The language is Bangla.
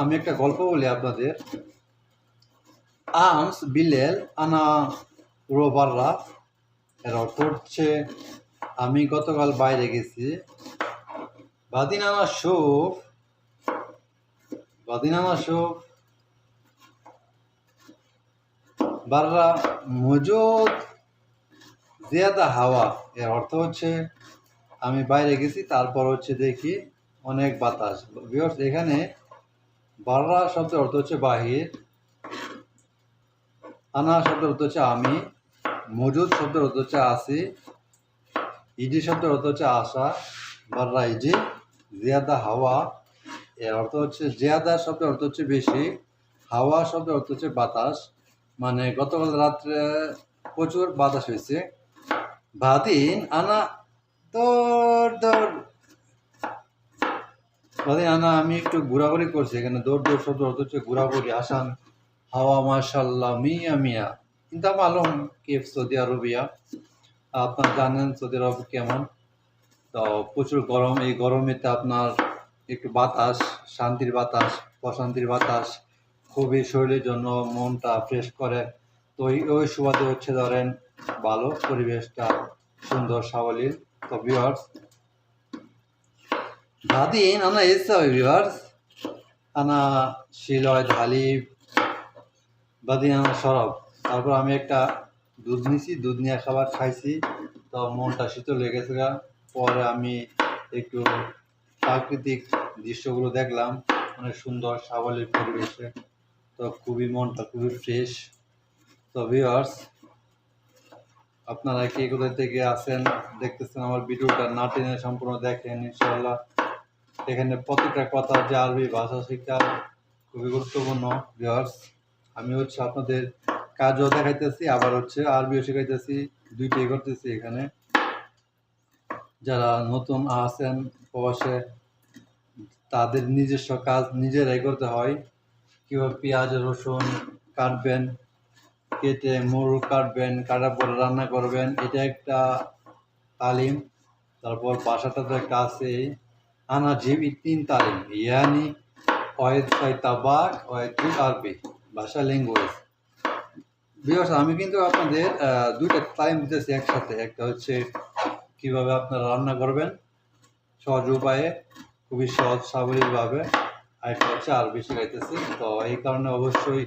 আমি একটা গল্প বলি আপনাদের। আমস বিলেল আনা রোবাররা, এর অর্থ হচ্ছে, আমি গতকাল বাইরে গেছি। বাদিনানা শোফ বাদিনানা শোফ বাররা মজুদ, জিয়াদা হাওয়া, এর অর্থ হচ্ছে, আমি বাইরে গেছি, তারপর হচ্ছে দেখি অনেক বাতাস। এখানে বাররা শব্দের অর্থ হচ্ছে বাহির, আনা শব্দের অর্থ হচ্ছে আমি, মজুদ শব্দের অর্থ হচ্ছে আসি, ইজি শব্দের অর্থ হচ্ছে আশা, বাররা ইজি, জিয়াদা হাওয়া, এর অর্থ হচ্ছে জিয়াদা শব্দের অর্থ হচ্ছে বেশি, হাওয়া শব্দের অর্থ হচ্ছে বাতাস মানে গতকাল রাত্রে প্রচুর বাতাস হয়েছে। বাদিন আনা দৌড় দৌড় বাদিন আনা, আমি একটু ঘোরাঘুরি করছি এখানে, দৌড় দৌড় অর্থ হচ্ছে ঘোরাঘুরি, আসান, হাওয়া মাশাল্লাহ মিয়া মিয়া। কিন্তু মালুম কেফ, সৌদি আরবিয়া। আপনার জানেন সৌদি আরব কেমন? তো প্রচুর গরম, এই গরমেতে আপনার একটু বাতাস, শান্তির বাতাস, প্রশান্তির বাতাস, খুবই শরীরের জন্য মনটা ফ্রেশ করে। তো ওই সুবাদে হচ্ছে ধরেন, ভালো পরিবেশটা, সুন্দর সাবলীল। তো ভিউয়ার্স ভাদিন আনা এসে ভিউয়ার্স আনা শিলয় ঢালিব বাদিন আনা সরব। তারপর আমি একটা দুধ নিছি, দুধ নিয়ে খাবার খাইছি। তো মনটা শীতল লেগে গেছে। পরে আমি একটু প্রাকৃতিক দৃশ্যগুলো দেখলাম। অনেক সুন্দর সাবলীল পরিবেশে। তো খুবই মনটা খুবই ফ্রেশ তো ভিউয়ার্স আপনারা কে কোথা থেকে আসেন দেখতেছেন আমার ভিডিওটা? না টেনে সম্পূর্ণ দেখেন ইনশাল্লাহ এখানে প্রত্যেকটা কথা যে আরবি ভাষা, শিক্ষা খুবই গুরুত্বপূর্ণ ভিউয়ার্স আমি হচ্ছে আপনাদের কাজও দেখাইতেছি, আবার হচ্ছে আরবিও শেখাইতেছি, দুইটাই করতেছি এখানে। যারা নতুন আছেন প্রবাসে, তাদের নিজস্ব কাজ নিজেরাই করতে হয়। কীভাবে পেঁয়াজ, রসুন কাটবেন, কেটে মরু কাটবেন, কাটার পরে রান্না করবেন, এটা একটা তালিম। তারপর বাসাটা তো একটা আছে আনা জিম তিন তালিম ইয়ানি ওয়েদ তাবাক ওয়েদ আরবি ভাষা ল্যাঙ্গুয়েজ বিকজ আমি কিন্তু আপনাদের দুইটা টাইম দিতেছি একসাথে। একটা হচ্ছে কীভাবে আপনারা রান্না করবেন, সহজ উপায়ে, খুবই সহজ সাবলীলভাবে। আর একটা হচ্ছে আরবি শেখাইতেছি। তো এই কারণে অবশ্যই